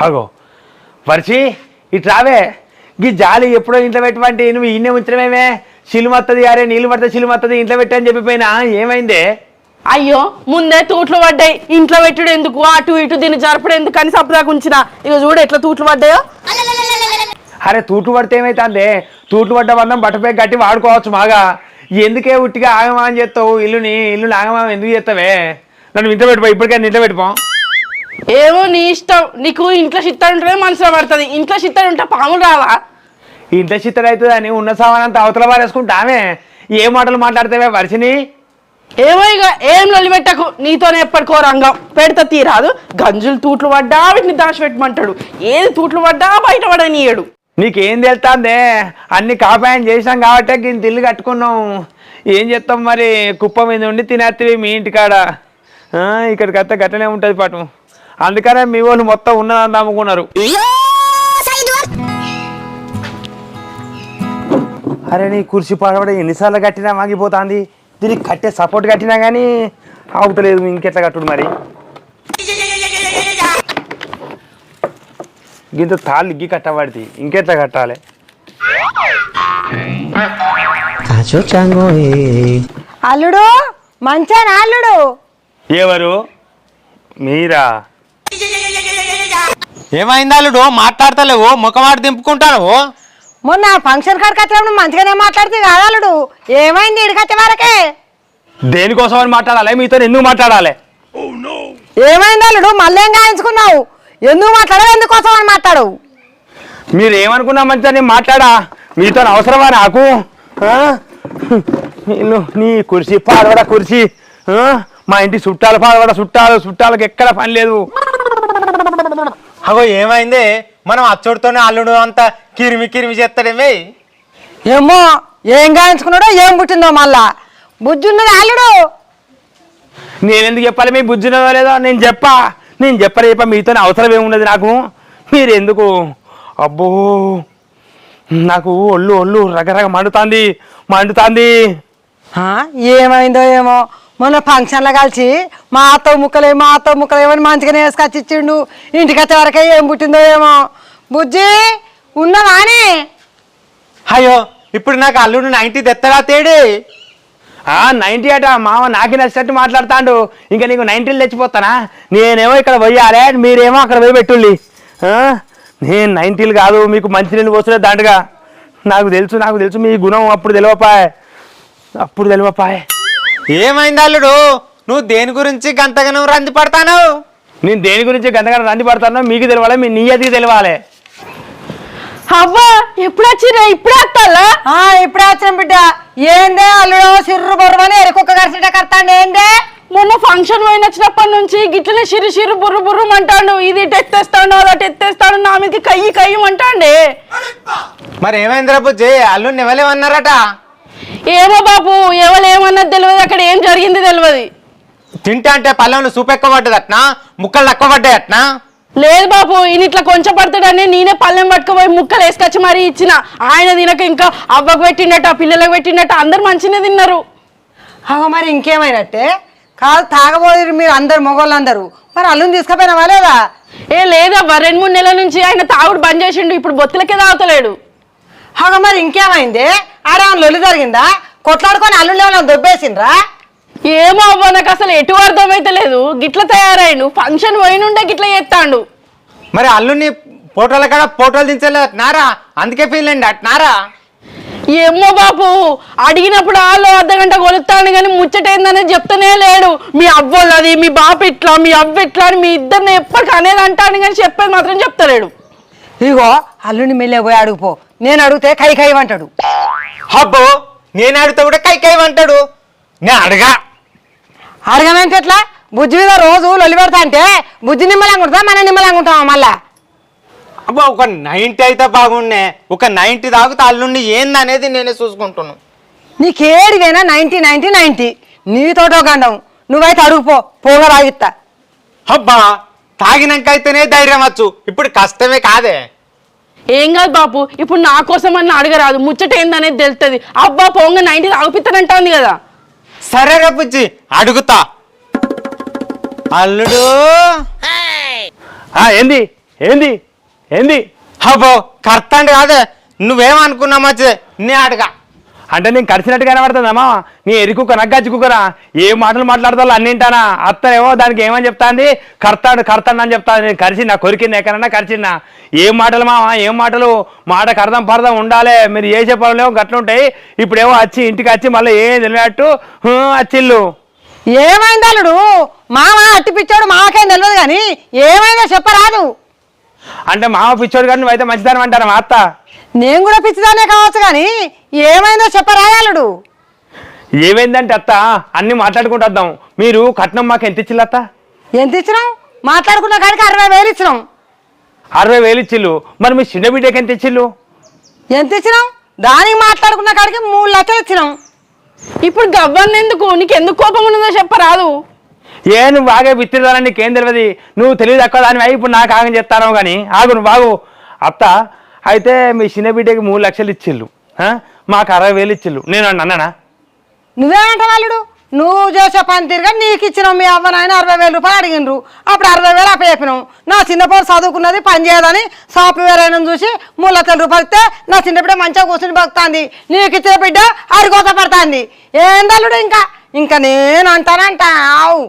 హగో వర్షి ఇటు రావే గీ జాలి ఎప్పుడో ఇంట్లో పెట్టమంటే నువ్వు ఈయనే ఉంచడమేమే సిలుమ వస్తుంది అరే నీళ్ళు పడితే సిలుమ వస్తుంది ఇంట్లో పెట్టని చెప్పిపోయినా? ఏమైందే? అయ్యో ముందే తూట్లు పడ్డాయి. ఇంట్లో పెట్టుడు ఎందుకు? అటు ఇటు దీన్ని జరపడం ఎందుకు అని సప్పుదాకా ఉంచిన. ఇక చూడు ఎట్లా తూట్లు పడ్డాయో. అరే తూట్లు పడితే ఏమైతుంది? తూట్లు పడ్డ బంధం బట్టపై గట్టి వాడుకోవచ్చు బాగా ఎందుకే ఉట్టిగా ఆగమా అని చేస్తావు? ఇల్లుని ఇల్లుని ఆగమా ఎందుకు చేస్తావే? నన్ను ఇంట్లో పెట్టిపో ఇప్పటికే ఇంట్లో పెట్టిపో ఏమో నీ ఇష్టం. నీకు ఇంట్లో చిత్తాడు ఉంటేనే మనసులో పడుతుంది. ఇంట్లో చిత్తాడు ఉంటే పాములు రావా? ఇంట్లో చిత్తడు అవుతుంది అని ఉన్న సామానంతా అవతల పారేసుకుంటామే. ఏ మాటలు మాట్లాడతావే వర్షిని ఏమో ఇక ఏం లొలిపెట్టకు నీతోనే ఎప్పటికో రంగం. పెడతా తీరాదు. గంజులు తూట్లు పడ్డా వీటిని దాచిపెట్టమంటాడు. ఏది తూట్లు పడ్డా బయట పడనీయడు. నీకేం తెలుస్తాందే అన్ని కాపాయం చేసినాం కాబట్టి ఇంత ఇల్లు కట్టుకున్నాం. ఏం చేస్తాం మరి? కుప్ప మీద ఉండి తినేస్తావి మీ ఇంటికాడ. ఇక్కడికి వస్తే గట్టనే ఉంటుంది పాటు. అందుకనే మీ వాళ్ళు మొత్తం ఉన్నదంతా అమ్ముకున్నారు అరే నీ కుర్చీ పాడబడ ఎన్నిసార్లు కట్టినా మాగిపోతుంది దీనికి కట్టే సపోర్ట్ కట్టినా కానీ ఆగుతలేదు ఇంకెట్లా కట్టుడు మరి? గింత తాళ్ళు ఇగ్గి కట్టబడితే ఇంకెట్లా కట్టాలి. అల్లుడు మంచానా అల్లుడు. ఎవరు? మీరా? ఏమైంది అల్లుడు? మాట్లాడతలేవు? ముఖమాట దింపుకుంటాను మొన్న ఫంక్షన్ కాడికి వచ్చినప్పుడు మంచిగానే మాట్లాడితే కాదు అల్లుడు? ఏమైంది ఇడికొచ్చే వరకే? దేనికోసం అని మాట్లాడాలి? మీతో ఎందుకు మాట్లాడాలి? ఏమైంది అల్లుడు? మళ్ళీ ఏం గాయించుకున్నావు? ఎందుకు మాట్లాడవు? ఎందుకోసం అని మాట్లాడవు? మీరు ఏమనుకున్నా మంచిగా నేను మాట్లాడా? మీతో అవసరమా నాకు? నేను నీ కుర్చీ పాడవడ కుర్చీ? మా ఇంటి చుట్టాలు పాడవడ చుట్టాలు చుట్టాలకు ఎక్కడ పని లేదు. అగో ఏమైంది? మనం అచ్చుడితోనే అల్లుడు అంతా కిరిమి కిరిమి చేస్తాడేమే ఏమో? ఏం గాయించుకున్నాడో ఏం పుట్టిందో మళ్ళా? బుజ్జున్నది అల్లుడు. నేను ఎందుకు చెప్పాలి మీ బుజ్జినదో లేదో నేను చెప్పా. నేను చెప్పలే చెప్పా మీతో అవసరం ఏమున్నది నాకు? మీరు ఎందుకు అబ్బో నాకు ఒళ్ళు ఒళ్ళు రకరక మండుతాంది మండుతాంది. ఆ, ఏమైందో ఏమో? మొన్న ఫంక్షన్లో కలిసి మా అత్త ముక్కలే మా అత్త ముక్కలేమని మంచిగానే వేసుకొచ్చి ఇచ్చిండు ఇంటికి వచ్చే వరకే ఏం పుట్టిందో ఏమో. బుజ్జి ఉన్నవానే అయ్యో ఇప్పుడు నాకు అల్లుడు నైన్టీ తెత్తడా తేడి? ఆ నైన్టీ అట మామ నాకి నచ్చినట్టు మాట్లాడతాండు. ఇంకా నీకు నైన్టీలు తెచ్చిపోతానా? నేనేమో ఇక్కడ పోయాలే మీరేమో అక్కడ పోయి పెట్టుల్లి. నేను నైన్టీలు కాదు మీకు మంచి నీళ్ళు పోసలేదు దాంట్గా నాకు తెలుసు నాకు తెలుసు మీ గుణం అప్పుడు తెలియపాయ్ అప్పుడు తెలియపాయ్ ఏమైంది అల్లుడు? నువ్వు దేని గురించి గంతగనం రంది పడతాను? నేను దేని గురించి గంటగంట రంది పడతానో మీకు తెలవాలి మీ నియతికి తెలవాలి. అవ్వా ఎప్పుడు వచ్చిరా ఇప్పుడు వస్తాలా ఆ ఇప్పుడే వచ్చిన బిడ్డ. ఏందే అల్లుడు సిర్రు బొర్రమని ఎరుకొక్క కరిసిట కడతాండి ఏందే? మొన్న ఫంక్షన్ పోయిన వచ్చినప్పటి నుంచి గిట్లనే సిరు సిరు బుర్రు బుర్రు అంటాడు ఇది ఇటు ఎత్తేస్తాడు అదట ఎత్తేస్తాడు నా మీదకి కయ్యి కయ్యం అంటాండే మరి ఏమైందిరా బుజ్జి? అల్లుడిని ఎవలేమన్నారట? ఏమో బాపు ఎవరు ఏమన్నది తెలియదు అక్కడ ఏం జరిగింది తెలియదు తింటా అంటే పల్లెంలో సూప్ ఎక్కువ పడ్డదట్నా ముక్కలు తక్కువ పడ్డాయట్నా లేదు బాపు ఈయన ఇట్లా కొంచెం పడతాడని నేనే పళ్ళెం పట్టుకుపోయి ముక్కలు వేసుకొచ్చి మరీ ఇచ్చిన. ఆయన తినక ఇంకా అవ్వకు పెట్టిండట పిల్లలకు పెట్టిండట అందరు మంచిగా తిన్నారు. అగో మరి ఇంకేమైనట్టే? కాదు తాగబోయారు మీరు అందరు మొగోళ్ళందరూ. మరి అల్లుని తీసుకుపోయినావా లేదా? ఏ లేదవ్వ రెండు మూడు నెలల నుంచి ఆయన తాగుడు బంద్ చేసిండు ఇప్పుడు బొత్తులకే తాగుతలేడు. అగో మరి ఇంకేమైంది? ఆడేమన్నా లొల్లి జరిగిందా? కొట్లాడుకొని అల్లుళ్ళు ఏమైనా దొబ్బేసిండ్రా? ఏమో అవ్వ నాకు అసలు ఎటు అర్థమైతే లేదు. గిట్ల తయారైండు. ఫంక్షన్ పోయినుండే గిట్ల చేస్తాడు మరి అల్లుడిని ఫోటోల కాడ ఫోటోలు దించలేదట్నారా అందుకే ఫీల్ అండి అట్నారా ఏమో బాపు అడిగినప్పుడు వాళ్ళు అర్ధ గంట కొలుస్తాను కానీ ముచ్చటైందనేది చెప్తూనే లేడు. మీ అవ్వోళ్ళది మీ బాపు ఇట్లా మీ అవ్వ ఇట్లా అని మీ ఇద్దరిని ఎప్పటికి అనేది అంటాను కానీ చెప్పేది మాత్రం చెప్తలేడు. ఇగో అల్లుని మెల్లె పోయి అడుగుపో. నేను అడిగితే కై కై అంటాడు. హబ్బో నేను అడిగితే కూడా కై కై అంటాడు. నేను అడగా. అడగనంటే ఎట్లా బుజ్జి మీద రోజు లొల్లి పెడతా అంటే బుజ్జి నిమ్మలంగా ఉంటా మన నిమ్మలంగా ఉంటావా మళ్ళా? అబ్బా ఒక నైంటీ అయితే బాగుండే. ఒక నైంటీ తాగితే అల్లుండి ఏందనేది నేనే చూసుకుంటున్నాను నీకేడికైనా నైన్టీ నైన్టీ నైన్టీ నీతోటో గండం నువ్వైతే అడుగుపో పోగా రాగిత్తా అబ్బా తాగినాక అయితేనే ధైర్యం వచ్చు. ఇప్పుడు కష్టమే కాదే. ఏం కాదు బాపు ఇప్పుడు నా కోసం అన్న అడగరాదు. ముచ్చట ఏందనేది తెలుస్తుంది అబ్బా పోంగ నైన్టీ తాగుపిస్తానంటుంది కదా. సరే రే బుజ్జి అడుగుతా. అల్లుడు. ఆ, ఏంది? ఏంది? ఏంది? అబ్బో కర్తండి కాదే నువ్వేమనుకున్నా మంచిదే నే అడగా. అంటే నేను కరిచినట్టు కనబడుతుందమ్మా నీ ఎరుకుక్క నగ్గచ్చి కుక్కరా? ఏ మాటలు మాట్లాడతావు అన్నింటానా అత్తనేమో దానికి ఏమని చెప్తాంది? కర్తాడు కర్తాడు అని చెప్తాను నేను కరిచిందా కొరికింది ఎక్కడన్నా కరిచిందా ఏం మాటలు మావా ఏం మాటలు? మాటకు అర్థం పర్థం ఉండాలి. మీరు చేసే పనులేమో గట్లుంటాయి ఇప్పుడేమో వచ్చి ఇంటికి వచ్చి మళ్ళీ ఏం తెలియనట్టు అచ్చిల్లు. వచ్చిల్లు ఏమైంది అల్లుడు? మామ అట్టి పిచ్చోడు మాకేం తెలియదు కానీ ఏమైందో చెప్పరాదు. అంటే మామ పిచ్చోడు కానీ నువ్వైతే మంచిదానం అంటారా మా అత్త? నేను కూడా పిచ్చిదానే కావచ్చు కానీ ఏమైందో చెప్పరాదు అల్లుడు ఏమైందంటే అత్త అన్ని మాట్లాడుకుంటూ వద్దాం. మీరు కట్నం మాకు ఎంత ఇచ్చిల్లు అత్త? ఎంత ఇచ్చినాం? మాట్లాడుకున్న కాడికి అరవై వేలు ఇచ్చినాం. అరవై వేలు ఇచ్చిల్లు మరి మీ చిన్న బిడ్డకి ఎంత ఇచ్చిల్లు ఎంత ఇచ్చినాం? దానికి మాట్లాడుకున్న కాడికి మూడు లక్షలు ఇచ్చినాం. ఇప్పుడు గవ్వన్న ఎందుకు నీకు ఎందుకు కోపం ఉన్నదో చెప్పరాదు. ఏ నువ్వు బాగా విత్తిదానని నీకేం తెలియదు నువ్వు తెలియదు తక్కువ దాని ఇప్పుడు నాకు ఆగం చెప్తాను కానీ ఆగు నువ్వు బాగు అత్త అయితే మీ చిన్న బిడ్డకి మూడు లక్షలు ఇచ్చిల్లు మాకు అరవై వేలు ఇచ్చిల్లు నేను అన్నానా? నువ్వేమంటావు అల్లుడు నువ్వు చేసే పని తిరిగా నీకు ఇచ్చినాం మీ అవ్వ నాయన అరవై వేల రూపాయలు అడిగినరు అప్పుడు అరవై వేలు అప్ప చెప్పినాం నా చిన్నపోరు చదువుకున్నది పని చేయదని సాఫ్ట్వేర్ అయినా చూసి మూడు లక్షల రూపాయలు ఇస్తే నా చిన్న బిడ్డ మంచిగా కూర్చుని బతుకుతాంది. నీకు ఇచ్చిన బిడ్డ అరిగోత పడుతుంది. ఏంది అల్లుడు ఇంకా? ఇంకా నేను అంటానంట ఆవు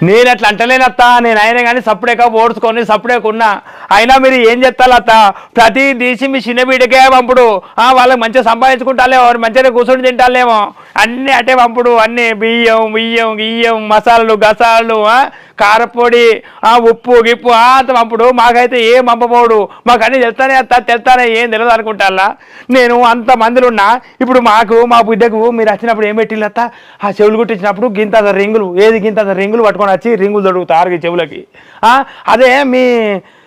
నేను అట్లా అంటలేనత్త నేను అయినా కానీ సప్పుడేక ఓడ్చుకొని సప్పుడేకున్నా అయినా మీరు ఏం చెప్తాలత్త అత్త ప్రతి తీసి మీ చిన్న బిడ్డకే పంపుడు. ఆ, వాళ్ళకి మంచిగా సంపాదించుకుంటాలేమో మంచిగా కూర్చొని తింటాలేమో అన్నీ అటే పంపుడు అన్నీ బియ్యం బియ్యం గియ్యం మసాలాలు గసాలు కారపొడి ఆ ఉప్పు గిప్పు అంత పంపుడు మాకైతే ఏం పంపబోడు మాకు అన్నీ తెలుస్తానే అత్త తెలుస్తానే ఏం తెలియదు అనుకుంటాలా నేను అంత మందిలో ఉన్నా ఇప్పుడు మాకు మా బిడ్డకు మీరు వచ్చినప్పుడు ఏం పెట్టిల్లు అత్త? ఆ చెవులు కుట్టించినప్పుడు గింత రింగులు ఏది గింత రింగులు పట్టుకొని వచ్చి రింగులు దొడుగుతారు చెవులకి. అదే మీ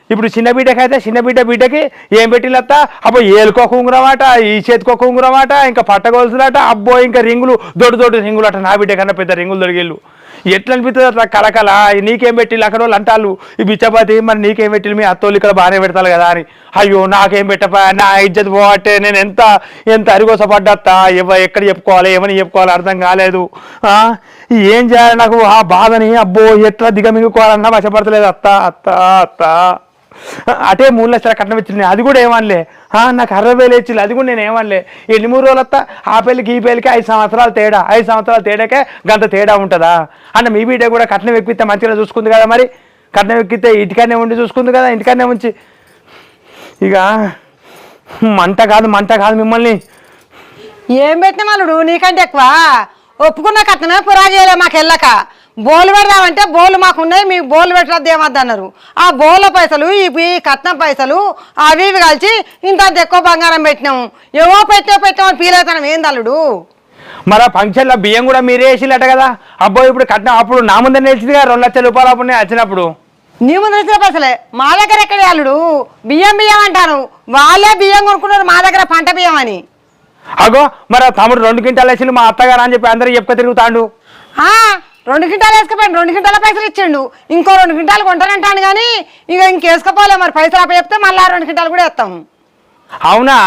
ఇప్పుడు చిన్న బిడ్డకి అయితే చిన్న బిడ్డ బిడ్డకి ఏం పెట్టిల్లత్త అబ్బో ఏలుకో కుంగురమాట ఈ చేతికో కుంగురమాట ఇంకా పట్టగోల్సులట అబ్బో ఇంకా రింగులు దొడ్డు దొడ్డు రింగులు అట నా బిడ్డ కన్నా పెద్ద రింగులు దొరికిళ్ళు ఎట్లా అనిపిస్తుంది అట్లా కలకల నీకేం పెట్టిల్లు? అక్కడ వాళ్ళు అంటారు ఈ బిచ్చపతి మరి నీకేం పెట్టిల్లు? మీ అత్తోళ్ళు ఇక్కడ బాగానే పెడతారు కదా అని. అయ్యో నాకేం పెట్టపా? నా ఇజ్జత్ పోవట్టే. నేను ఎంత ఎంత అరిగోసపడ్డత్తా? ఎవ ఎక్కడ చెప్పుకోవాలి? ఏమని చెప్పుకోవాలి? అర్థం కాలేదు. ఆ, ఏం చేయాలి నాకు? ఆ బాధని అబ్బో ఎట్లా దిగమింగుకోవాలన్నా వశపడతలేదు అత్త అత్త అత్త. అటే మూడు లక్షల కట్నం ఇచ్చింది. అది కూడా ఏమనలే. ఆ, నాకు అరవై వేలు ఇచ్చింది. అది కూడా నేను ఏమనలే. ఎన్ని మూడు రోజులు వస్తా? ఆ పెళ్ళికి ఈ పెళ్ళికి ఐదు సంవత్సరాలు తేడా. ఐదు సంవత్సరాలు తేడాకే గంత తేడా ఉంటుందా? అంటే మీ బిడ్డ కూడా కట్నం ఎక్కితే మంచిగా చూసుకుంది కదా మరి? కట్నం ఎక్కితే ఇంటికాడనే ఉండి చూసుకుంది కదా ఇంటికాడనే ఉంచి. ఇక మంట కాదు మంట కాదు మిమ్మల్ని. ఏం పెట్టిన వాళ్ళు నీకంటే ఎక్కువ? ఒప్పుకున్న కట్నమే పురా చేయలే మాకు వెళ్ళక. బోలు పెడదామంటే బోలు మాకు ఉన్నాయి మీకు బోలు పెట్టద్దు ఏమద్దన్నారు? ఆ బోల పైసలు ఈ కట్నం పైసలు అవి ఇవి కలిసి ఇంత ఎక్కువ బంగారం పెట్టినాము. ఏవో పెట్టే పెట్టామని ఫీల్ అవుతాం ఏంది అల్లుడు మరి ఆ ఫంక్షన్లో బియ్యం కూడా మీరే వేసిల్లట కదా? అబ్బో ఇప్పుడు కట్నం అప్పుడు నా ముందే నిలిచింది కదా రెండు లక్షల రూపాయలు అప్పుడు నేను వచ్చినప్పుడు నీ ముందు వచ్చిన పైసలే? మా దగ్గర ఎక్కడ అల్లుడు బియ్యం బియ్యం అంటాను వాళ్ళే బియ్యం కొనుక్కున్నారు మా దగ్గర పంట బియ్యం అని. అగో మరి ఆ తమ్ముడు రెండు క్వింటాలు వేసి మా అత్తగారు అని చెప్పి అందరికి చెప్పుక తిరుగుతాండు. రెండు క్వింటాలు వేసుకుపోయాను రెండు క్వింటాల పైసలు ఇచ్చిండు. ఇంకో రెండు క్వింటాలు కొంటానంటాను కానీ ఇక ఇంకేసుకోపోలే మరి. పైసలు అప్ప చెప్తే మళ్ళీ రెండు క్వింటాలు కూడా వేస్తాము అవునా?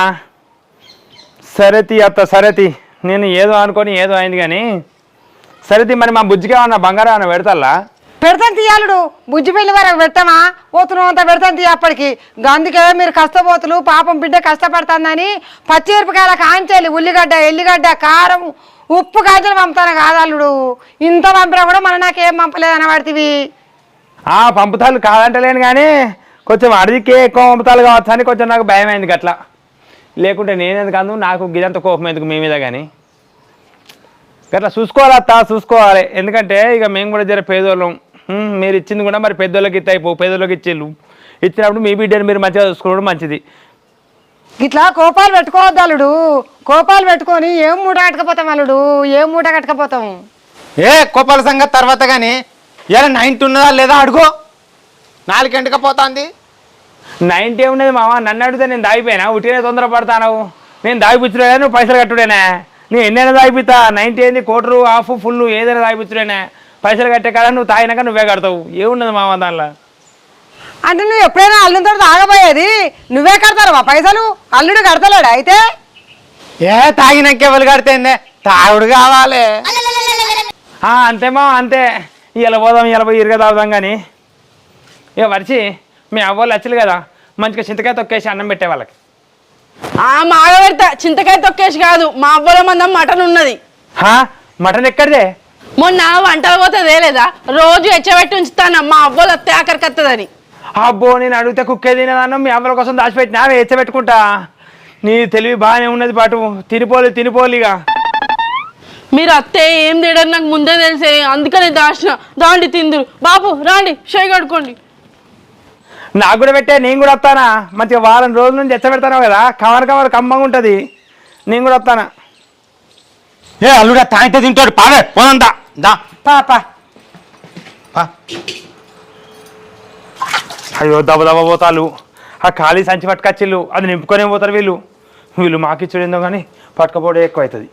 సరేతి అత్త సరేతి. నేను ఏదో అనుకొని ఏదో అయింది కానీ సరేతి మరి మా బుజ్జికి ఏమన్నా బంగారం ఏమన్నా పెడతల్లా? పెడతాను తీయాలుడు బుజ్జి పెళ్ళి వరకు పెట్టమా పోతున్నాం అంతా పెడతాను తీ అప్పటికి. అందుకే మీరు కష్టపోతులు పాపం బిడ్డ కష్టపడుతుందని పచ్చిమిరపకాయల కాంచేలి ఉల్లిగడ్డ ఎల్లిగడ్డ కారం ఉప్పు కాంచెలు పంపుతాను కాదల్లుడు? ఇంత పంపినా కూడా మన నాకేం పంపలేదు అనబడితివి ఆ పంపుతాలు కాదంటలేను కానీ కొంచెం అడిగికే ఎక్కువ పంపుతాలు కావచ్చు అని కొంచెం నాకు భయం అయింది గట్లా. లేకుంటే నేనేది కాదు నాకు గిదంత కోపం ఎందుకు మీ మీద కానీ గట్లా చూసుకోవాలి అత్త చూసుకోవాలి. ఎందుకంటే ఇక మేము కూడా జర పేదోళ్ళం. మీరు ఇచ్చింది కూడా మరి పెద్దోళ్ళకి ఇస్తే అయిపో పేదోళ్ళకి ఇచ్చిళ్ళు. ఇచ్చినప్పుడు మీ బిడ్డని మీరు మంచిగా చూసుకోవడం మంచిది. ఇట్లా కోపాలు పెట్టుకోవద్దు అల్లుడు. కోపాలు పెట్టుకొని ఏం మూట కట్టకపోతాం అల్లుడు? ఏం మూట కట్టకపోతాం? ఏ కోపాల సంగతి తర్వాత కానీ ఇలా నైన్టీ ఉన్నదా లేదా అడుగు. నాలుగంటక పోతాంది. నైన్టీ ఉన్నది మామ నన్ను అడిగితే నేను దాగిపోయినా? ఉట్టినే తొందర పడతాను నేను దాగిపుచ్చుడే నువ్వు పైసలు కట్టుడేనా? నేను ఎన్నైనా దాగిపిస్తా. నైన్టీ ఏంది కోటరు హాఫ్ ఫుల్ ఏదైనా దాగిపుచ్చుడేనా? పైసలు కట్టే కాడ నువ్వు తాగినాక నువ్వే కడతావు. ఏమున్నది మామ దానిలో? అంటే నువ్వు ఎప్పుడైనా అల్లుతో తాగబోయేది నువ్వే కడతారు మా పైసలు? అల్లుడు కడతలేడు అయితే? ఏ తాగినాక ఎవరు కడితేందే? తాగుడు కావాలి. ఆ, అంతే ఇలా పోదాం ఇలా పోయి ఇరుగా తాగుదాం కానీ ఇక మరిచి మీ అవ్వాలి వచ్చలు కదా మంచిగా చింతకాయ తొక్కేసి అన్నం పెట్టే వాళ్ళకి. ఆ మాగ పెడతా. చింతకాయ తొక్కేసి కాదు మా అవ్వల మందం మటన్ ఉన్నది. హా? మటన్ ఎక్కడిదే? మొన్న వంటలు పోతే తేలేదా? రోజు ఎచ్చబెట్టి ఉంచుతాను? మా అవ్వలు వస్తే ఆఖరికి వస్తుందని అబ్బో నేను అడిగితే కుక్కే తినేదాన్నం మీ అవ్వల కోసం దాచిపెట్టినా? వేచ పెట్టుకుంటా. నీ తెలివి బాగానే ఉన్నది పాటు తినిపోలి తినిపోలిగా. మీరు అత్తే ఏం తిడని నాకు ముందే తెలిసే. అందుకనే దాచిన. దాండి తిందురు. బాబు రాండి షై కడుకోండి నాకు కూడా పెట్టే నేను కూడా వస్తానా? మంచిగా వారం రోజుల నుంచి ఎచ్చ పెడతాను కదా? కవర్ కవర్ కమ్మంగా ఉంటుంది. నేను కూడా వస్తానా? ఏ అల్లుడా తాయితే తింటాడు. పావే పోనందా దా. పాప పా. అయ్యో దబదబ పోతాలు. ఆ ఖాళీ సంచి పట్టుకొచ్చిళ్ళు అది నింపుకొనే పోతారు వీళ్ళు. వీళ్ళు మాకిచ్చుడు ఏందో కానీ పట్టుకపోవడం ఎక్కువ అవుతుంది